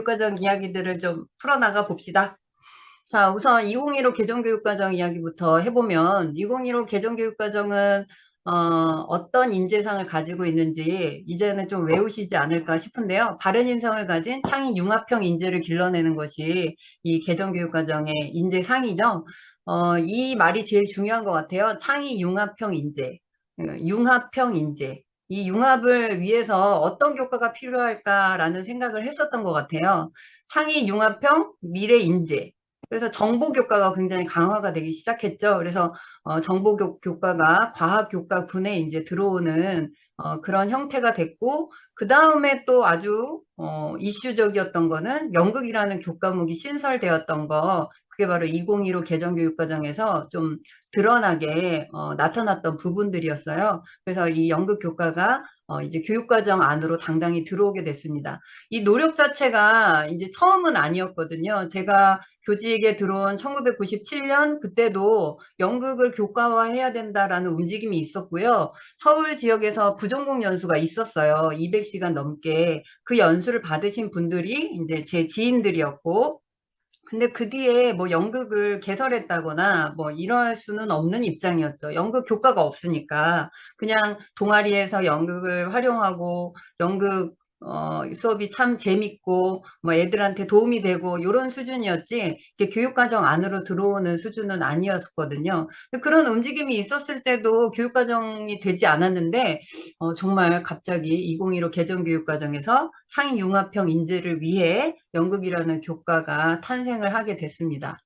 교육과정 이야기들을 좀 풀어나가 봅시다. 자, 우선 2015 개정교육과정 이야기부터 해보면 2015 개정교육과정은 어, 어떤 인재상을 가지고 있는지 이제는 좀 외우시지 않을까 싶은데요. 바른 인성을 가진 창의 융합형 인재를 길러내는 것이 이 개정교육과정의 인재상이죠. 어, 이 말이 제일 중요한 것 같아요. 창의 융합형 인재, 융합형 인재. 이 융합을 위해서 어떤 교과가 필요할까라는 생각을 했었던 것 같아요. 창의 융합형 미래 인재. 그래서 정보 교과가 굉장히 강화가 되기 시작했죠. 그래서 어, 정보 교, 과가 과학 교과군에 이제 들어오는 어, 그런 형태가 됐고 그 다음에 또 아주 어, 이슈적이었던 거는 연극이라는 교과목이 신설되었던 거 그게 바로 2015 개정교육과정에서 좀 드러나게 어, 나타났던 부분들이었어요. 그래서 이 연극 교과가 어, 이제 교육과정 안으로 당당히 들어오게 됐습니다. 이 노력 자체가 이제 처음은 아니었거든요. 제가 교직에 들어온 1997년 그때도 연극을 교과화해야 된다라는 움직임이 있었고요. 서울 지역에서 부전공 연수가 있었어요. 200시간 넘게 그 연수를 받으신 분들이 이제 제 지인들이었고 근데 그 뒤에 뭐 연극을 개설했다거나 뭐 이럴 수는 없는 입장이었죠. 연극 교과가 없으니까 그냥 동아리에서 연극을 활용하고 연극 어, 수업이 참 재밌고, 뭐 애들한테 도움이 되고, 이런 수준이었지, 교육과정 안으로 들어오는 수준은 아니었거든요. 그런 움직임이 있었을 때도 교육과정이 되지 않았는데, 어, 정말 갑자기 2015 개정교육과정에서 상위 융합형 인재를 위해 연극이라는 교과가 탄생을 하게 됐습니다.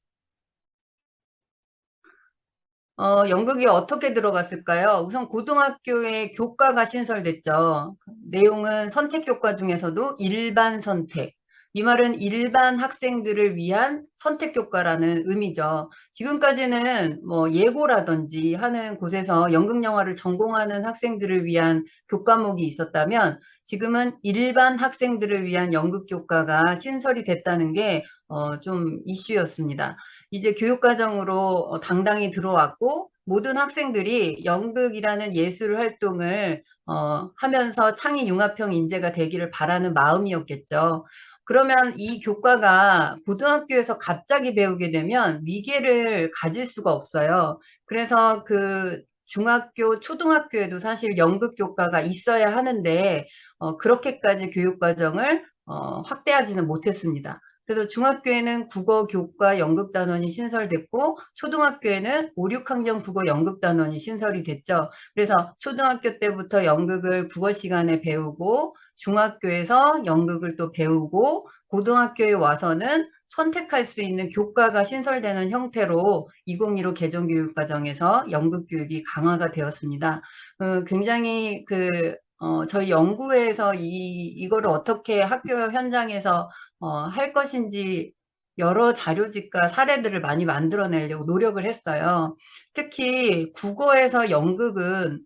어, 연극이 어떻게 들어갔을까요? 우선 고등학교에 교과가 신설됐죠. 내용은 선택 교과 중에서도 일반 선택. 이 말은 일반 학생들을 위한 선택 교과라는 의미죠. 지금까지는 뭐 예고라든지 하는 곳에서 연극 영화를 전공하는 학생들을 위한 교과목이 있었다면 지금은 일반 학생들을 위한 연극 교과가 신설이 됐다는 게 어, 좀 이슈였습니다. 이제 교육과정으로 어, 당당히 들어왔고 모든 학생들이 연극이라는 예술 활동을 어, 하면서 창의 융합형 인재가 되기를 바라는 마음이었겠죠. 그러면 이 교과가 고등학교에서 갑자기 배우게 되면 위계를 가질 수가 없어요. 그래서 그 중학교, 초등학교에도 사실 연극 교과가 있어야 하는데 어, 그렇게까지 교육 과정을 어, 확대하지는 못했습니다. 그래서 중학교에는 국어 교과 연극 단원이 신설됐고 초등학교에는 5, 6학년 국어 연극 단원이 신설이 됐죠. 그래서 초등학교 때부터 연극을 국어 시간에 배우고 중학교에서 연극을 또 배우고 고등학교에 와서는 선택할 수 있는 교과가 신설되는 형태로 2015 개정교육과정에서 연극교육이 강화가 되었습니다. 어, 굉장히 그 어, 저희 연구에서 이, 이거를 어떻게 학교 현장에서 어, 할 것인지 여러 자료집과 사례들을 많이 만들어내려고 노력을 했어요. 특히 국어에서 연극은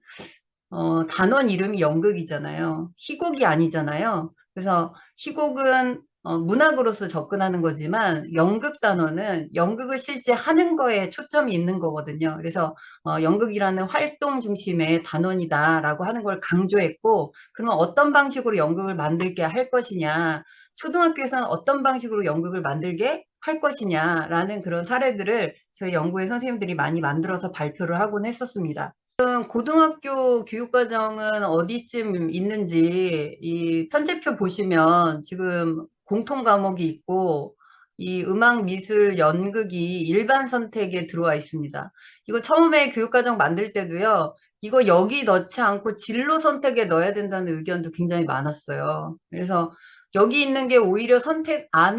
어, 단원 이름이 연극이잖아요. 희곡이 아니잖아요. 그래서 희곡은 어, 문학으로서 접근하는 거지만 연극 단어는 연극을 실제 하는 거에 초점이 있는 거거든요. 그래서 어, 연극이라는 활동 중심의 단원이다라고 하는 걸 강조했고 그러면 어떤 방식으로 연극을 만들게 할 것이냐 초등학교에서는 어떤 방식으로 연극을 만들게 할 것이냐라는 그런 사례들을 저희 연구의 선생님들이 많이 만들어서 발표를 하곤 했었습니다. 고등학교 교육과정은 어디쯤 있는지 이 편제표 보시면 지금 공통 과목이 있고 이 음악, 미술, 연극이 일반 선택에 들어와 있습니다. 이거 처음에 교육과정 만들 때도요. 이거 여기 넣지 않고 진로 선택에 넣어야 된다는 의견도 굉장히 많았어요. 그래서 여기 있는 게 오히려 선택 안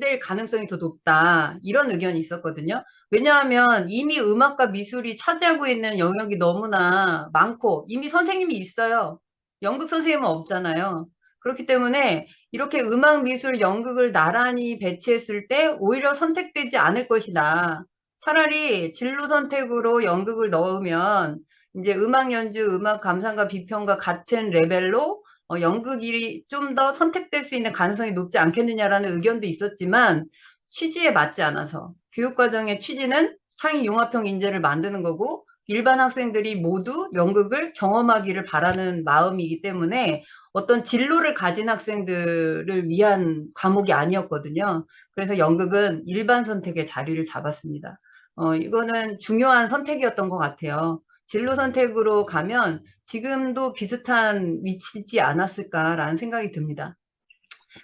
될 가능성이 더 높다. 이런 의견이 있었거든요. 왜냐하면 이미 음악과 미술이 차지하고 있는 영역이 너무나 많고 이미 선생님이 있어요. 연극 선생님은 없잖아요. 그렇기 때문에 이렇게 음악, 미술, 연극을 나란히 배치했을 때 오히려 선택되지 않을 것이다. 차라리 진로 선택으로 연극을 넣으면 이제 음악 연주, 음악 감상과 비평과 같은 레벨로 어, 연극이 좀 더 선택될 수 있는 가능성이 높지 않겠느냐라는 의견도 있었지만 취지에 맞지 않아서 교육과정의 취지는 창의 융합형 인재를 만드는 거고 일반 학생들이 모두 연극을 경험하기를 바라는 마음이기 때문에 어떤 진로를 가진 학생들을 위한 과목이 아니었거든요. 그래서 연극은 일반 선택의 자리를 잡았습니다. 어, 이거는 중요한 선택이었던 것 같아요. 진로 선택으로 가면 지금도 비슷한 위치지 않았을까라는 생각이 듭니다.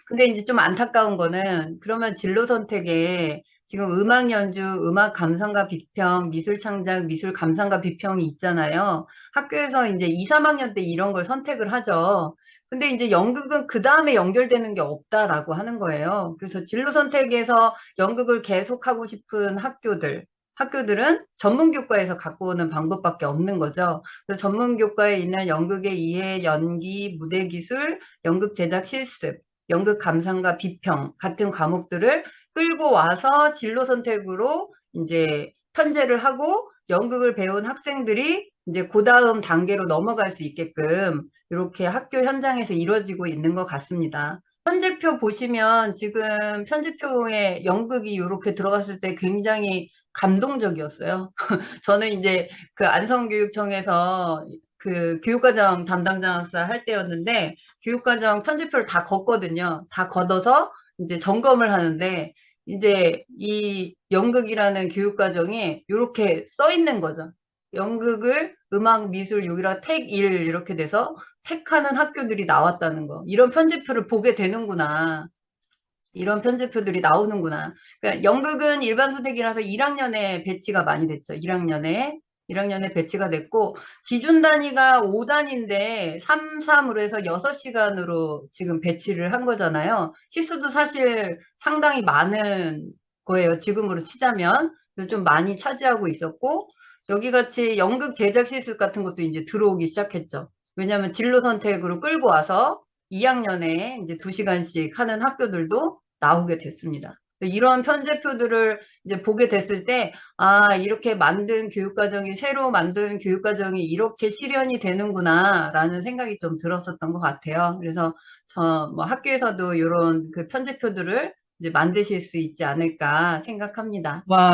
근데 이제 좀 안타까운 거는 그러면 진로 선택에 지금 음악 연주, 음악 감상가 비평, 미술 창작, 미술 감상가 비평이 있잖아요. 학교에서 이제 2, 3학년 때 이런 걸 선택을 하죠. 근데 이제 연극은 그 다음에 연결되는 게 없다라고 하는 거예요. 그래서 진로 선택에서 연극을 계속하고 싶은 학교들, 학교들은 전문교과에서 갖고 오는 방법밖에 없는 거죠. 그래서 전문교과에 있는 연극의 이해, 연기, 무대기술, 연극 제작 실습, 연극 감상과 비평 같은 과목들을 끌고 와서 진로 선택으로 이제 편제를 하고 연극을 배운 학생들이 이제 그 다음 단계로 넘어갈 수 있게끔 이렇게 학교 현장에서 이루어지고 있는 것 같습니다. 편제표 보시면 지금 편제표에 연극이 이렇게 들어갔을 때 굉장히 감동적이었어요. 저는 이제 그 안성교육청에서 그 교육과정 담당 장학사 할 때였는데 교육과정 편집표를 다 걷거든요. 다 걷어서 이제 점검을 하는데 이제 이 연극이라는 교육과정이 이렇게 써 있는 거죠. 연극을 음악, 미술, 요기라 택1 이렇게 돼서 택하는 학교들이 나왔다는 거. 이런 편집표를 보게 되는구나. 이런 편집표들이 나오는구나. 그러니까 연극은 일반 선택이라서 1학년에 배치가 많이 됐죠. 1학년에 1학년에 배치가 됐고 기준 단위가 5단인데 3, 3으로 해서 6시간으로 지금 배치를 한 거잖아요. 시수도 사실 상당히 많은 거예요. 지금으로 치자면 좀 많이 차지하고 있었고 여기 같이 연극 제작 실습 같은 것도 이제 들어오기 시작했죠. 왜냐하면 진로 선택으로 끌고 와서 2학년에 이제 2시간씩 하는 학교들도 나오게 됐습니다. 이런 편제표들을 이제 보게 됐을 때, 아, 이렇게 만든 교육과정이, 새로 만든 교육과정이 이렇게 실현이 되는구나, 라는 생각이 좀 들었었던 것 같아요. 그래서 저, 뭐 학교에서도 이런 그 편제표들을 이제 만드실 수 있지 않을까 생각합니다. 와.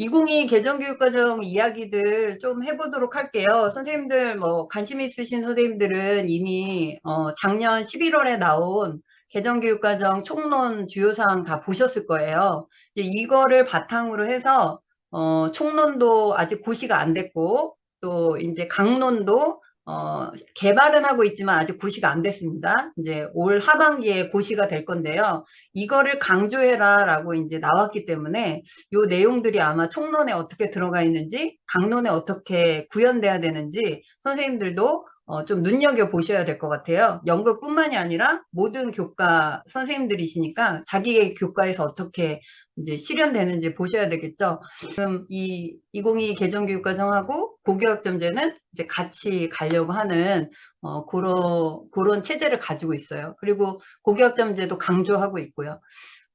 2022 개정교육과정 이야기들 좀 해보도록 할게요. 선생님들 뭐 관심 있으신 선생님들은 이미 어 작년 11월에 나온 개정교육과정 총론 주요사항 다 보셨을 거예요. 이제 이거를 바탕으로 해서 어 총론도 아직 고시가 안 됐고 또 이제 강론도 어, 개발은 하고 있지만 아직 고시가 안 됐습니다. 이제 올 하반기에 고시가 될 건데요. 이거를 강조해라 라고 이제 나왔기 때문에 요 내용들이 아마 총론에 어떻게 들어가 있는지 강론에 어떻게 구현돼야 되는지 선생님들도 어, 좀 눈여겨 보셔야 될 것 같아요. 연극뿐만이 아니라 모든 교과 선생님들이시니까 자기의 교과에서 어떻게 이제 실현되는지 보셔야 되겠죠. 지금 이 2022 개정 교육과정하고 고교학점제는 이제 같이 가려고 하는 어, 그런, 그런 체제를 가지고 있어요. 그리고 고교학점제도 강조하고 있고요.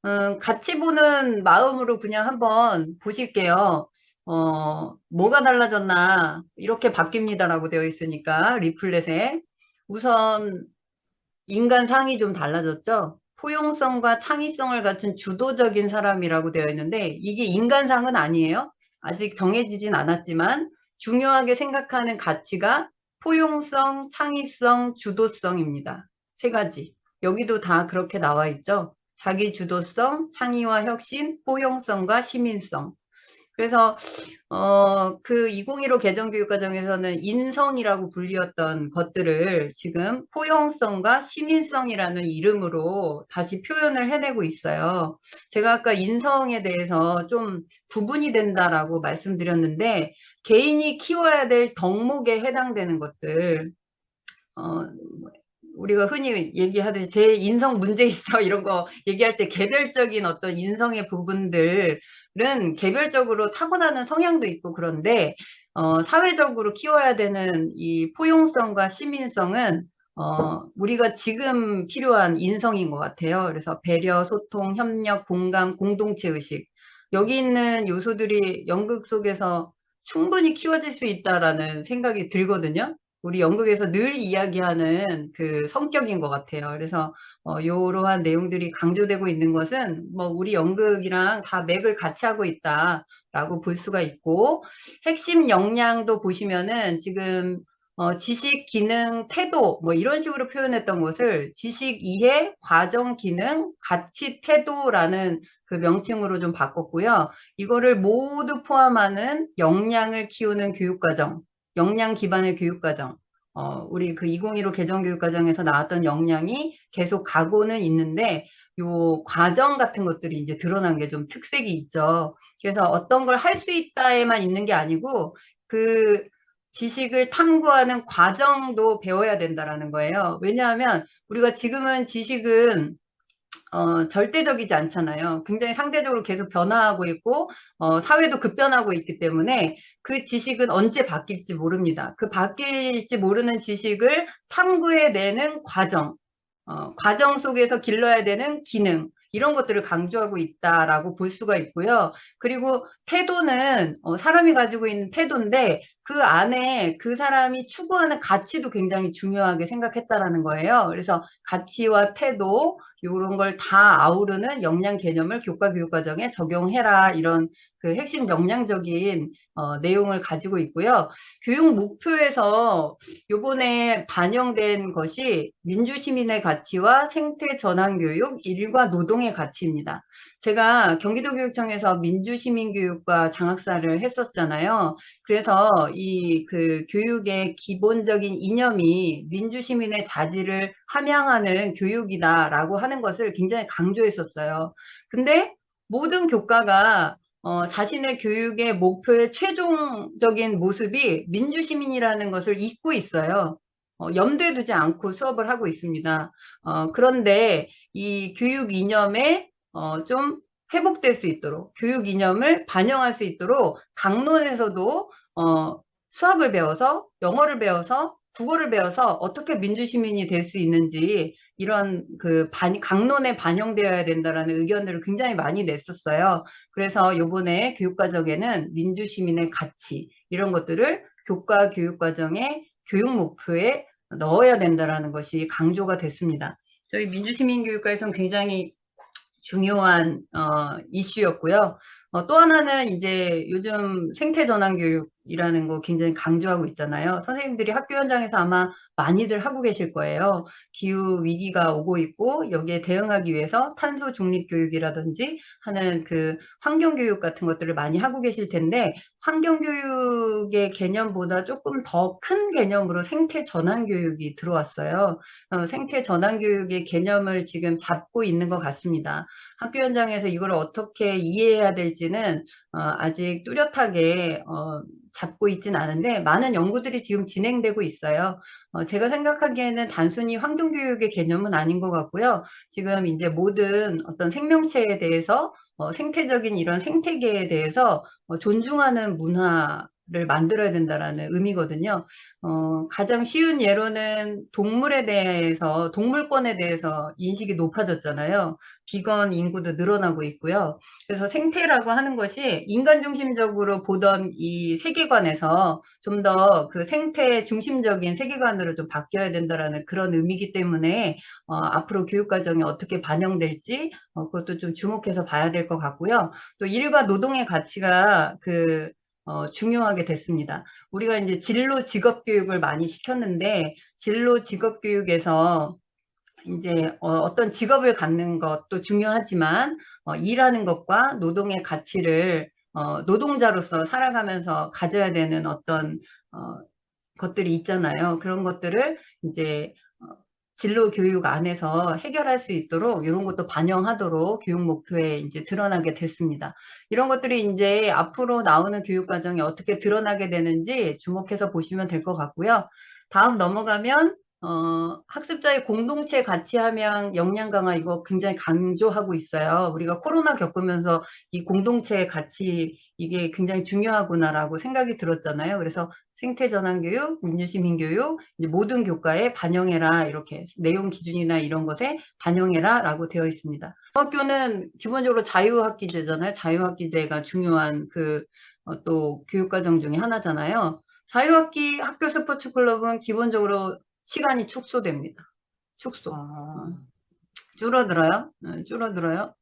음, 같이 보는 마음으로 그냥 한번 보실게요. 어, 뭐가 달라졌나 이렇게 바뀝니다라고 되어 있으니까 리플렛에 우선 인간 상이 좀 달라졌죠. 포용성과 창의성을 갖춘 주도적인 사람이라고 되어 있는데 이게 인간상은 아니에요. 아직 정해지진 않았지만 중요하게 생각하는 가치가 포용성, 창의성, 주도성입니다. 세 가지. 여기도 다 그렇게 나와 있죠. 자기 주도성, 창의와 혁신, 포용성과 시민성. 그래서 어, 그 2015 개정 교육 과정에서는 인성이라고 불리었던 것들을 지금 포용성과 시민성이라는 이름으로 다시 표현을 해내고 있어요. 제가 아까 인성에 대해서 좀 구분이 된다라고 말씀드렸는데 개인이 키워야 될 덕목에 해당되는 것들 어, 우리가 흔히 얘기하듯이 제 인성 문제 있어 이런 거 얘기할 때 개별적인 어떤 인성의 부분들 은 개별적으로 타고나는 성향도 있고 그런데 어, 사회적으로 키워야 되는 이 포용성과 시민성은 어, 우리가 지금 필요한 인성인 것 같아요. 그래서 배려, 소통, 협력, 공감, 공동체 의식 여기 있는 요소들이 연극 속에서 충분히 키워질 수 있다라는 생각이 들거든요. 우리 연극에서 늘 이야기하는 그 성격인 것 같아요. 그래서 어, 이러한 내용들이 강조되고 있는 것은 뭐 우리 연극이랑 다 맥을 같이 하고 있다라고 볼 수가 있고 핵심 역량도 보시면은 지금 어, 지식, 기능, 태도 뭐 이런 식으로 표현했던 것을 지식, 이해, 과정, 기능, 가치, 태도라는 그 명칭으로 좀 바꿨고요. 이거를 모두 포함하는 역량을 키우는 교육과정, 역량 기반의 교육과정. 어, 우리 그 2015 개정교육과정에서 나왔던 역량이 계속 가고는 있는데 요 과정 같은 것들이 이제 드러난 게 좀 특색이 있죠. 그래서 어떤 걸 할 수 있다에만 있는 게 아니고 그 지식을 탐구하는 과정도 배워야 된다라는 거예요. 왜냐하면 우리가 지금은 지식은 어, 절대적이지 않잖아요. 굉장히 상대적으로 계속 변화하고 있고 어, 사회도 급변하고 있기 때문에 그 지식은 언제 바뀔지 모릅니다. 그 바뀔지 모르는 지식을 탐구해내는 과정, 어, 과정 속에서 길러야 되는 기능 이런 것들을 강조하고 있다라고 볼 수가 있고요. 그리고 태도는 어, 사람이 가지고 있는 태도인데 그 안에 그 사람이 추구하는 가치도 굉장히 중요하게 생각했다라는 거예요. 그래서 가치와 태도 이런 걸 다 아우르는 역량 개념을 교과 교육 과정에 적용해라 이런 그 핵심 역량적인 어, 내용을 가지고 있고요. 교육 목표에서 요번에 반영된 것이 민주시민의 가치와 생태 전환 교육, 일과 노동의 가치입니다. 제가 경기도교육청에서 민주시민교육과 장학사를 했었잖아요. 그래서 이 그 교육의 기본적인 이념이 민주시민의 자질을 함양하는 교육이다라고 하는 것을 굉장히 강조했었어요. 근데 모든 교과가 어, 자신의 교육의 목표의 최종적인 모습이 민주시민이라는 것을 잊고 있어요. 어, 염두에 두지 않고 수업을 하고 있습니다. 어, 그런데 이 교육 이념에 어, 좀 회복될 수 있도록 교육 이념을 반영할 수 있도록 강론에서도 어, 수학을 배워서 영어를 배워서 국어를 배워서 어떻게 민주시민이 될 수 있는지 이런 그 반, 강론에 반영되어야 된다라는 의견들을 굉장히 많이 냈었어요. 그래서 요번에 교육과정에는 민주시민의 가치 이런 것들을 교과 교육과정의 교육 목표에 넣어야 된다라는 것이 강조가 됐습니다. 저희 민주시민교육과에서는 굉장히 중요한 어, 이슈였고요. 어, 또 하나는 이제 요즘 생태전환 교육 이라는 거 굉장히 강조하고 있잖아요. 선생님들이 학교 현장에서 아마 많이들 하고 계실 거예요. 기후 위기가 오고 있고 여기에 대응하기 위해서 탄소 중립 교육이라든지 하는 그 환경 교육 같은 것들을 많이 하고 계실 텐데 환경 교육의 개념보다 조금 더 큰 개념으로 생태 전환 교육이 들어왔어요. 어, 생태 전환 교육의 개념을 지금 잡고 있는 것 같습니다. 학교 현장에서 이걸 어떻게 이해해야 될지는 어, 아직 뚜렷하게 어, 잡고 있진 않은데 많은 연구들이 지금 진행되고 있어요. 어, 제가 생각하기에는 단순히 환경교육의 개념은 아닌 것 같고요. 지금 이제 모든 어떤 생명체에 대해서 어, 생태적인 이런 생태계에 대해서 어, 존중하는 문화 를 만들어야 된다라는 의미거든요. 어, 가장 쉬운 예로는 동물에 대해서, 동물권에 대해서 인식이 높아졌잖아요. 비건 인구도 늘어나고 있고요. 그래서 생태라고 하는 것이 인간 중심적으로 보던 이 세계관에서 좀 더 그 생태 중심적인 세계관으로 좀 바뀌어야 된다라는 그런 의미이기 때문에 어, 앞으로 교육 과정이 어떻게 반영될지 어, 그것도 좀 주목해서 봐야 될 것 같고요. 또 일과 노동의 가치가 그 어, 중요하게 됐습니다. 우리가 이제 진로 직업 교육을 많이 시켰는데 진로 직업 교육에서 이제 어, 떤 직업을 갖는 것도 중요하지만 어, 일하는 것과 노동의 가치를 어, 노동자로서 살아가면서 가져야 되는 어떤 어, 것들이 있잖아요. 그런 것들을 이제 진로 교육 안에서 해결할 수 있도록 이런 것도 반영하도록 교육 목표에 이제 드러나게 됐습니다. 이런 것들이 이제 앞으로 나오는 교육 과정이 어떻게 드러나게 되는지 주목해서 보시면 될 것 같고요. 다음 넘어가면 어, 학습자의 공동체 가치 함양 역량 강화 이거 굉장히 강조하고 있어요. 우리가 코로나 겪으면서 이 공동체 가치 이게 굉장히 중요하구나라고 생각이 들었잖아요. 그래서 생태전환 교육, 민주시민 교육, 모든 교과에 반영해라 이렇게 내용 기준이나 이런 것에 반영해라 라고 되어 있습니다. 학교는 기본적으로 자유학기제잖아요. 자유학기제가 중요한 그 어, 또 교육과정 중에 하나잖아요. 자유학기 학교 스포츠 클럽은 기본적으로 시간이 축소됩니다. 축소. 아, 줄어들어요. 네, 줄어들어요.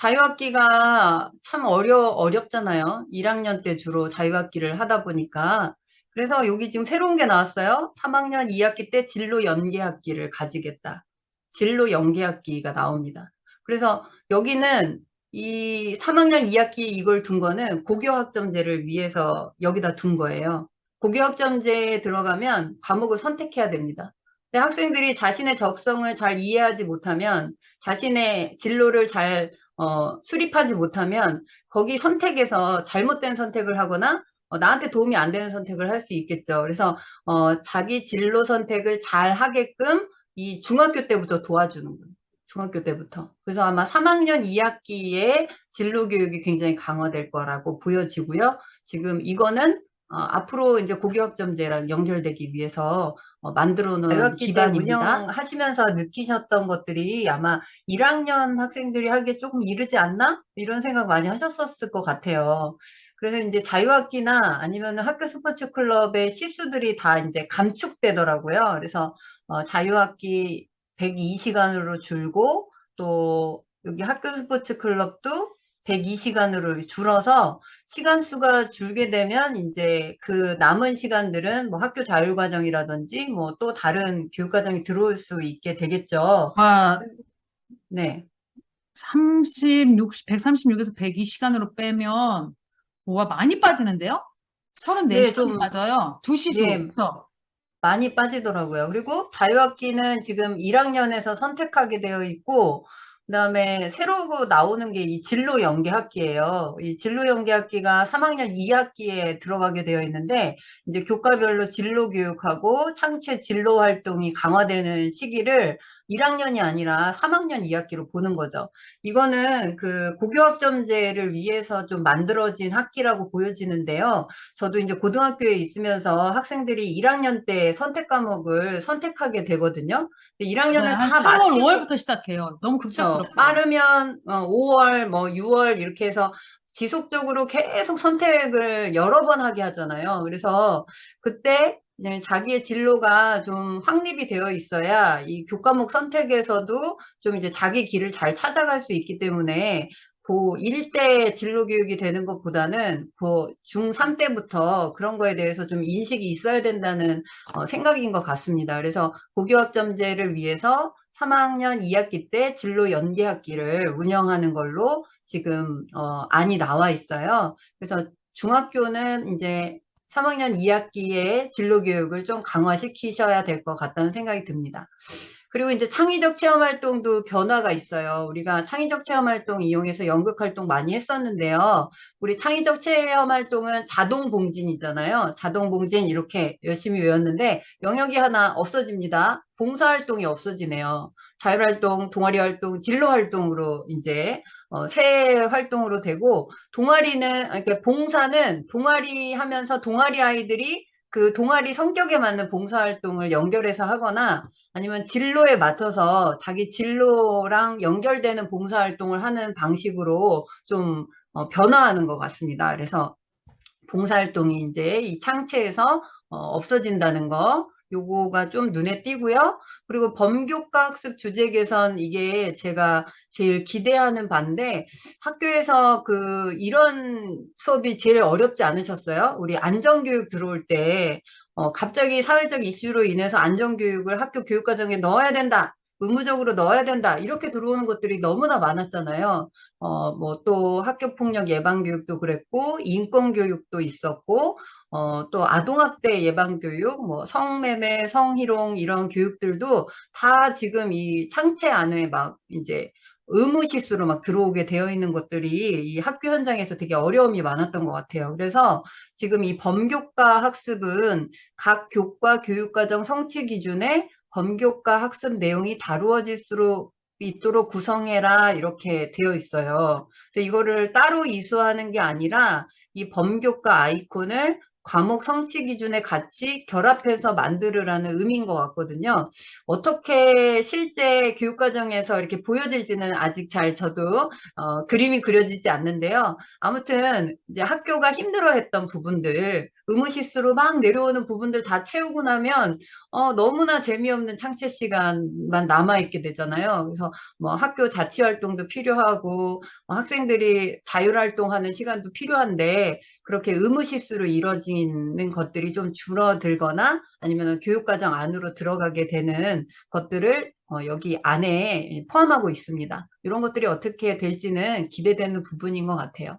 자유학기가 참 어려, 어렵잖아요. 1학년 때 주로 자유학기를 하다 보니까. 그래서 여기 지금 새로운 게 나왔어요. 3학년 2학기 때 진로 연계학기를 가지겠다. 진로 연계학기가 나옵니다. 그래서 여기는 이 3학년 2학기 이걸 둔 거는 고교학점제를 위해서 여기다 둔 거예요. 고교학점제에 들어가면 과목을 선택해야 됩니다. 학생들이 자신의 적성을 잘 이해하지 못하면 자신의 진로를 잘 어, 수립하지 못하면 거기 선택에서 잘못된 선택을 하거나 어, 나한테 도움이 안 되는 선택을 할 수 있겠죠. 그래서 어, 자기 진로 선택을 잘 하게끔 이 중학교 때부터 도와주는 거예요. 중학교 때부터. 그래서 아마 3학년 2학기에 진로 교육이 굉장히 강화될 거라고 보여지고요. 지금 이거는 어, 앞으로 이제 고교학점제랑 연결되기 위해서 어, 만들어 놓은 기반입니다. 운영하시면서 느끼셨던 것들이 아마 1학년 학생들이 하기에 조금 이르지 않나? 이런 생각 많이 하셨었을 것 같아요. 그래서 이제 자유학기나 아니면 학교 스포츠 클럽의 시수들이 다 이제 감축되더라고요. 그래서 어, 자유학기 102시간으로 줄고 또 여기 학교 스포츠 클럽도 102시간으로 줄어서 시간 수가 줄게 되면 이제 그 남은 시간들은 뭐 학교 자율 과정이라든지 뭐 또 다른 교육 과정이 들어올 수 있게 되겠죠. 아, 네. 36, 136에서 102시간으로 빼면 뭐가 많이 빠지는데요? 34시간이 네, 좀- 빠져요. 2시수. 예. 그렇죠? 많이 빠지더라고요. 그리고 자유학기는 지금 1학년에서 선택하게 되어 있고, 그 다음에 새로 나오는 게 이 진로 연계학기예요. 이 진로 연계학기가 3학년 2학기에 들어가게 되어 있는데, 이제 교과별로 진로 교육하고 창체 진로 활동이 강화되는 시기를 1학년이 아니라 3학년 2학기로 보는 거죠. 이거는 그 고교학점제를 위해서 좀 만들어진 학기라고 보여지는데요. 저도 이제 고등학교에 있으면서 학생들이 1학년 때 선택 과목을 선택하게 되거든요. 1학년을 네, 한다 3월, 마치고 5월부터 시작해요. 너무 그렇죠. 급작스럽죠. 빠르면 어, 5월, 뭐 6월 이렇게 해서 지속적으로 계속 선택을 여러 번 하게 하잖아요. 그래서 그때 네, 자기의 진로가 좀 확립이 되어 있어야 이 교과목 선택에서도 좀 이제 자기 길을 잘 찾아갈 수 있기 때문에 고 1대 진로 교육이 되는 것보다는 고 중3 때부터 그런 거에 대해서 좀 인식이 있어야 된다는 어, 생각인 것 같습니다. 그래서 고교학점제를 위해서 3학년 2학기 때 진로 연계 학기를 운영하는 걸로 지금 어, 안이 나와 있어요. 그래서 중학교는 이제 3학년 2학기에 진로 교육을 좀 강화시키셔야 될 것 같다는 생각이 듭니다. 그리고 이제 창의적 체험 활동도 변화가 있어요. 우리가 창의적 체험 활동 이용해서 연극 활동 많이 했었는데요. 우리 창의적 체험 활동은 자동 봉진이잖아요. 자동 봉진 이렇게 열심히 외웠는데 영역이 하나 없어집니다. 봉사 활동이 없어지네요. 자율 활동, 동아리 활동, 진로 활동으로 이제 어, 새 활동으로 되고 동아리는 이렇게 봉사는 동아리 하면서 동아리 아이들이 그 동아리 성격에 맞는 봉사활동을 연결해서 하거나 아니면 진로에 맞춰서 자기 진로랑 연결되는 봉사활동을 하는 방식으로 좀 어, 변화하는 것 같습니다. 그래서 봉사활동이 이제 이 창체에서 어, 없어진다는 거 요거가 좀 눈에 띄고요. 그리고 범교과 학습 주제 개선 이게 제가 제일 기대하는 바인데 학교에서 그 이런 수업이 제일 어렵지 않으셨어요? 우리 안전교육 들어올 때 어, 갑자기 사회적 이슈로 인해서 안전교육을 학교 교육과정에 넣어야 된다. 의무적으로 넣어야 된다. 이렇게 들어오는 것들이 너무나 많았잖아요. 어, 뭐 또 학교폭력 예방교육도 그랬고, 인권교육도 있었고, 어, 또 아동학대 예방교육, 뭐 성매매, 성희롱 이런 교육들도 다 지금 이 창체 안에 막 이제 의무시수로 막 들어오게 되어 있는 것들이 이 학교 현장에서 되게 어려움이 많았던 것 같아요. 그래서 지금 이 범교과 학습은 각 교과 교육과정 성취 기준에 범교과 학습 내용이 다루어질 수 있도록 구성해라 이렇게 되어 있어요. 그래서 이거를 따로 이수하는 게 아니라 이 범교과 아이콘을 과목 성취 기준의 같이 결합해서 만들으라는 의미인 것 같거든요. 어떻게 실제 교육과정에서 이렇게 보여질지는 아직 잘 저도 어, 그림이 그려지지 않는데요. 아무튼 이제 학교가 힘들어했던 부분들, 의무실수로 막 내려오는 부분들 다 채우고 나면 어, 너무나 재미없는 창체 시간만 남아있게 되잖아요. 그래서 뭐 학교 자치 활동도 필요하고 뭐 학생들이 자율활동하는 시간도 필요한데 그렇게 의무실수로 이뤄지는 것들이 좀 줄어들거나 아니면 교육과정 안으로 들어가게 되는 것들을 어, 여기 안에 포함하고 있습니다. 이런 것들이 어떻게 될지는 기대되는 부분인 것 같아요.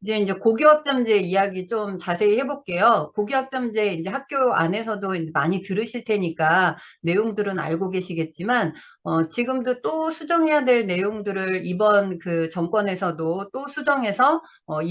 이제 이제 고교학점제 이야기 좀 자세히 해볼게요. 고교학점제 이제 학교 안에서도 이제 많이 들으실 테니까 내용들은 알고 계시겠지만 어, 지금도 또 수정해야 될 내용들을 이번 그 정권에서도 또 수정해서 어,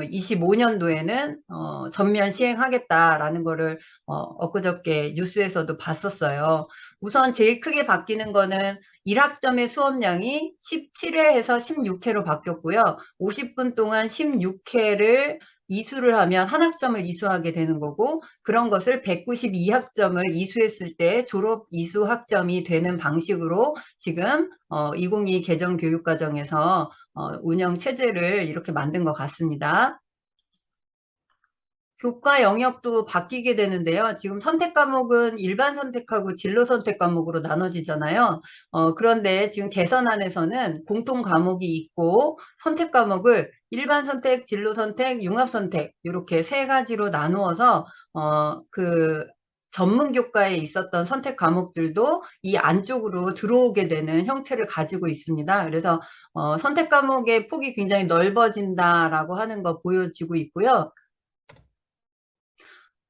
2025년도에는 어, 전면 시행하겠다라는 거를 어, 엊그저께 뉴스에서도 봤었어요. 우선 제일 크게 바뀌는 거는 1학점의 수업량이 17회에서 16회로 바뀌었고요. 50분 동안 16회를 이수를 하면 한 학점을 이수하게 되는 거고 그런 것을 192학점을 이수했을 때 졸업 이수 학점이 되는 방식으로 지금 어, 2022 개정 교육과정에서 어, 운영 체제를 이렇게 만든 것 같습니다. 교과 영역도 바뀌게 되는데요. 지금 선택 과목은 일반 선택하고 진로 선택 과목으로 나눠지잖아요. 어, 그런데 지금 개선안에서는 공통 과목이 있고 선택 과목을 일반 선택, 진로 선택, 융합 선택 이렇게 세 가지로 나누어서 어, 그 전문 교과에 있었던 선택 과목들도 이 안쪽으로 들어오게 되는 형태를 가지고 있습니다. 그래서 어, 선택 과목의 폭이 굉장히 넓어진다라고 하는 거 보여지고 있고요.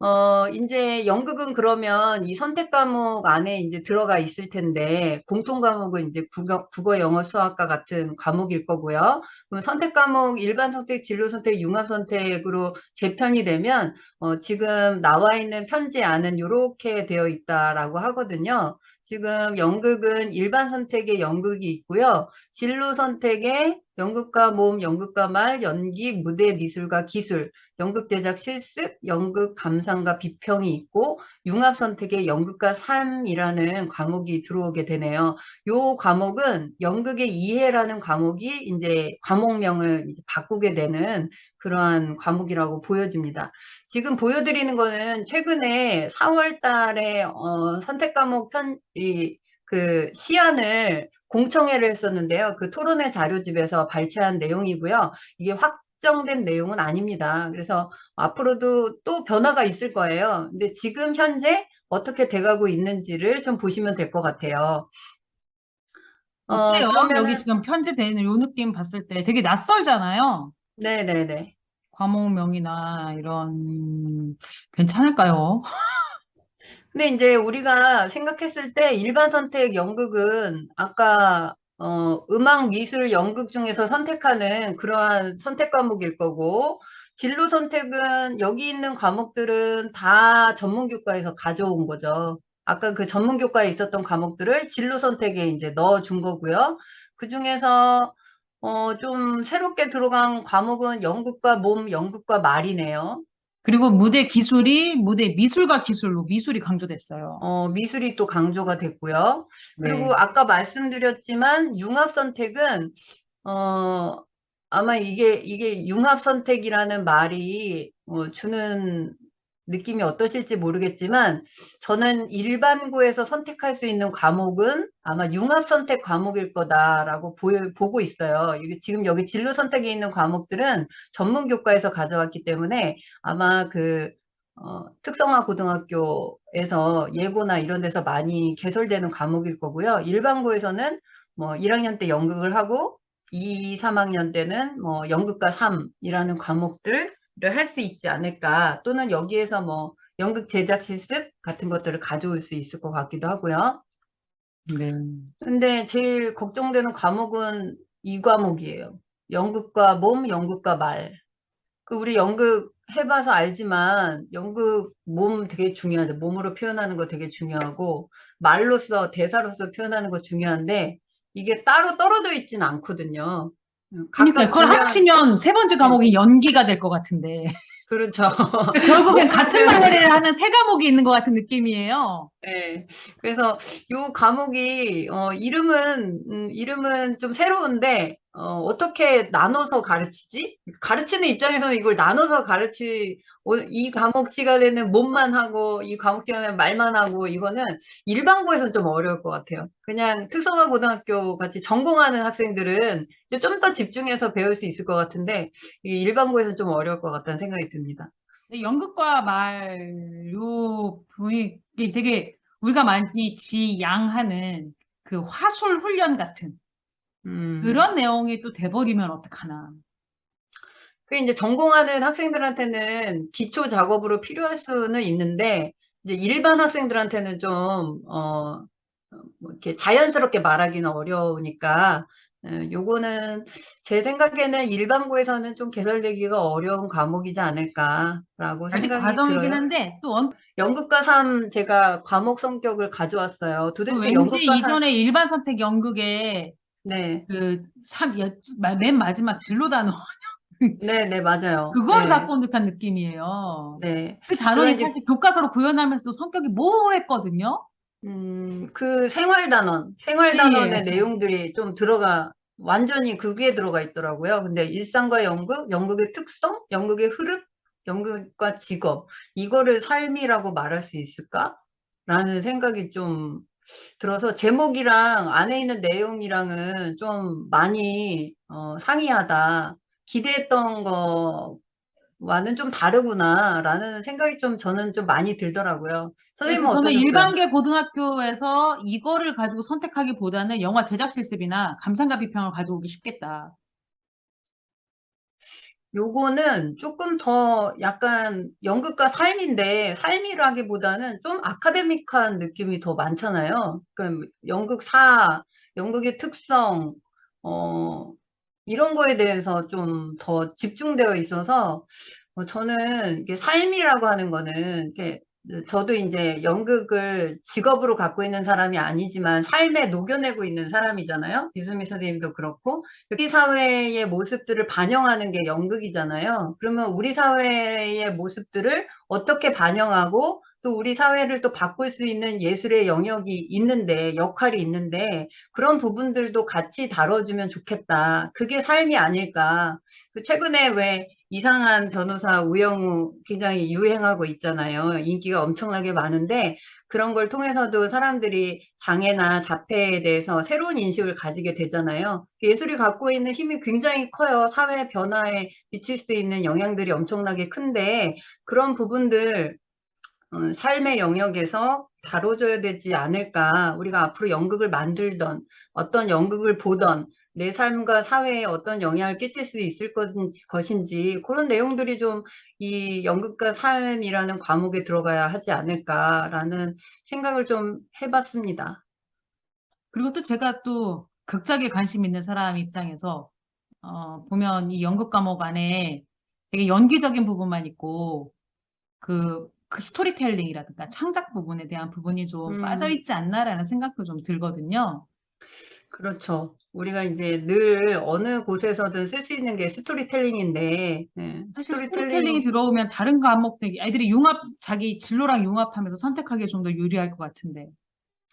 어, 이제 연극은 그러면 이 선택 과목 안에 이제 들어가 있을 텐데, 공통 과목은 이제 국어, 국어, 영어, 수학과 같은 과목일 거고요. 그럼 선택 과목, 일반 선택, 진로 선택, 융합 선택으로 재편이 되면, 어, 지금 나와 있는 편지 안은 이렇게 되어 있다라고 하거든요. 지금 연극은 일반 선택에 연극이 있고요. 진로 선택에 연극과 모음, 연극과 말, 연기, 무대, 미술과 기술, 연극 제작 실습, 연극 감상과 비평이 있고 융합 선택에 연극과 삶이라는 과목이 들어오게 되네요. 요 과목은 연극의 이해라는 과목이 이제 과목명을 이제 바꾸게 되는 그러한 과목이라고 보여집니다. 지금 보여드리는 거는 최근에 4월 달에 어, 선택 과목 편, 이, 그 시안을 공청회를 했었는데요. 그 토론회 자료집에서 발췌한 내용이고요. 이게 확 정된 내용은 아닙니다. 그래서 앞으로도 또 변화가 있을 거예요. 근데 지금 현재 어떻게 돼가고 있는지를 좀 보시면 될 것 같아요. 어, 어때요? 그러면은, 여기 지금 편제되는 요 느낌 봤을 때 되게 낯설잖아요. 네네네. 과목명이나 이런 괜찮을까요? 근데 이제 우리가 생각했을 때 일반 선택 연극은 아까 어, 음악, 미술, 연극 중에서 선택하는 그러한 선택 과목일 거고 진로 선택은 여기 있는 과목들은 다 전문 교과에서 가져온 거죠. 아까 그 전문 교과에 있었던 과목들을 진로 선택에 이제 넣어 준 거고요. 그 중에서 어, 좀 새롭게 들어간 과목은 연극과 몸, 연극과 말이네요. 그리고 무대 기술이 무대 미술과 기술로 미술이 강조됐어요. 어, 미술이 또 강조가 됐고요. 그리고 네. 아까 말씀드렸지만 융합 선택은 어, 아마 이게 이게 융합 선택이라는 말이 어, 주는 느낌이 어떠실지 모르겠지만 저는 일반고에서 선택할 수 있는 과목은 아마 융합 선택 과목일 거다라고 보여, 보고 있어요. 이게 지금 여기 진로 선택에 있는 과목들은 전문 교과에서 가져왔기 때문에 아마 그 어, 특성화 고등학교에서 예고나 이런 데서 많이 개설되는 과목일 거고요. 일반고에서는 뭐 1학년 때 연극을 하고 2, 3학년 때는 뭐 연극과 3이라는 과목들을 할 수 있지 않을까. 또는 여기에서 뭐 연극 제작 실습 같은 것들을 가져올 수 있을 것 같기도 하고요. 네. 근데 제일 걱정되는 과목은 이 과목이에요. 연극과 몸, 연극과 말. 그 우리 연극 해봐서 알지만 연극 몸 되게 중요하죠. 몸으로 표현하는 거 되게 중요하고 말로써 대사로서 표현하는 거 중요한데 이게 따로 떨어져 있지는 않거든요. 그러니까 그걸 중요한- 합치면 세 번째 과목이 연기가 될 것 같은데. 그렇죠. 결국엔 같은 그러면- 마을에 하는 세 과목이 있는 것 같은 느낌이에요. 네. 그래서 요 과목이 어 이름은 음 이름은 좀 새로운데 어 어떻게 나눠서 가르치지? 가르치는 입장에서는 이걸 나눠서 가르치 어이 과목 시간에는 몸만 하고 이 과목 시간에는 말만 하고 이거는 일반고에서는 좀 어려울 것 같아요. 그냥 특성화 고등학교 같이 전공하는 학생들은 좀 더 집중해서 배울 수 있을 것 같은데 이 일반고에서는 좀 어려울 것 같다는 생각이 듭니다. 연극과 말, 요 분위기 되게 우리가 많이 지양하는 그 화술 훈련 같은 음. 그런 내용이 또 돼버리면 어떡하나. 그 이제 전공하는 학생들한테는 기초 작업으로 필요할 수는 있는데 이제 일반 학생들한테는 좀 어, 뭐 이렇게 자연스럽게 말하기는 어려우니까 에, 요거는 제 생각에는 일반고에서는 좀 개설되기가 어려운 과목이지 않을까라고 생각이 과정이긴 들어요. 한데 또 언- 연극과 삶 제가 과목 성격을 가져왔어요. 도대체 왠지 연극과 삶 이전에 일반 선택 연극에 네, 그 삼, 여- 마- 맨 마지막 진로 단어 네, 네, 맞아요. 그걸 네, 갖고 온 듯한 느낌이에요. 네. 그 단원이 이제- 사실 교과서로 구현하면서도 성격이 모호했거든요. 음, 그 생활단원, 생활단원의 예. 내용들이 좀 들어가, 완전히 그게 들어가 있더라고요. 근데 일상과 연극, 연극의 특성, 연극의 흐름, 연극과 직업, 이거를 삶이라고 말할 수 있을까? 라는 생각이 좀 들어서 제목이랑 안에 있는 내용이랑은 좀 많이 어, 상이하다. 기대했던 거와는 좀 다르구나라는 생각이 좀 저는 좀 많이 들더라고요. 선생님은 그래서 저는 어떠셨어요? 일반계 고등학교에서 이거를 가지고 선택하기보다는 영화 제작 실습이나 감상가 비평을 가져오기 쉽겠다. 요거는 조금 더 약간 연극과 삶인데 삶이라기보다는 좀 아카데믹한 느낌이 더 많잖아요. 그러니까 연극사, 연극의 특성, 어, 이런 거에 대해서 좀 더 집중되어 있어서 어, 저는 이게 삶이라고 하는 거는 이렇게 저도 이제 연극을 직업으로 갖고 있는 사람이 아니지만 삶에 녹여내고 있는 사람이잖아요. 이수미 선생님도 그렇고 우리 사회의 모습들을 반영하는 게 연극이잖아요. 그러면 우리 사회의 모습들을 어떻게 반영하고 또 우리 사회를 또 바꿀 수 있는 예술의 영역이 있는데, 역할이 있는데, 그런 부분들도 같이 다뤄주면 좋겠다. 그게 삶이 아닐까. 그 최근에 왜 이상한 변호사 우영우 굉장히 유행하고 있잖아요. 인기가 엄청나게 많은데, 그런 걸 통해서도 사람들이 장애나 자폐에 대해서 새로운 인식을 가지게 되잖아요. 예술이 갖고 있는 힘이 굉장히 커요. 사회 변화에 미칠 수 있는 영향들이 엄청나게 큰데 그런 부분들 어, 삶의 영역에서 다뤄줘야 되지 않을까. 우리가 앞으로 연극을 만들던 어떤 연극을 보던 내 삶과 사회에 어떤 영향을 끼칠 수 있을 것인지, 그런 내용들이 좀 이 연극과 삶이라는 과목에 들어가야 하지 않을까라는 생각을 좀 해봤습니다. 그리고 또 제가 또 극작에 관심 있는 사람 입장에서 어, 보면 이 연극 과목 안에 되게 연기적인 부분만 있고 그, 그 스토리텔링이라든가 창작 부분에 대한 부분이 좀 음. 빠져있지 않나라는 생각도 좀 들거든요. 그렇죠. 우리가 이제 늘 어느 곳에서든 쓸 수 있는 게 스토리텔링인데, 네, 사실 스토리텔링 스토리텔링이 들어오면 다른 과목들, 아이들이 융합, 자기 진로랑 융합하면서 선택하기에 좀 더 유리할 것 같은데.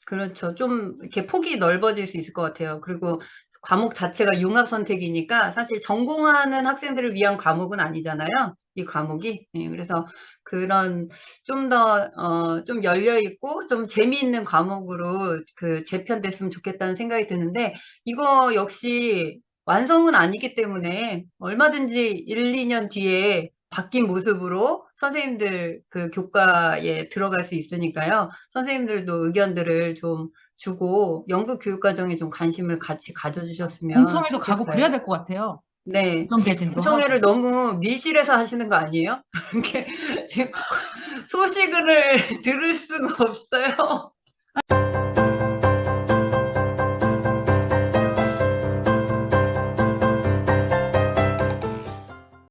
그렇죠. 좀 이렇게 폭이 넓어질 수 있을 것 같아요. 그리고 과목 자체가 융합 선택이니까 사실 전공하는 학생들을 위한 과목은 아니잖아요. 이 과목이. 예, 그래서 그런 좀 더, 어, 좀 열려있고 좀 재미있는 과목으로 그 재편됐으면 좋겠다는 생각이 드는데 이거 역시 완성은 아니기 때문에 얼마든지 1, 2년 뒤에 바뀐 모습으로 선생님들 그 교과에 들어갈 수 있으니까요. 선생님들도 의견들을 좀 주고 연극 교육 과정에 좀 관심을 같이 가져주셨으면 공청회도 가고 좋겠어요. 그래야 될 것 같아요. 네. 공청회를 너무 밀실에서 하시는 거 아니에요? 이렇게 소식을 들을 수가 없어요.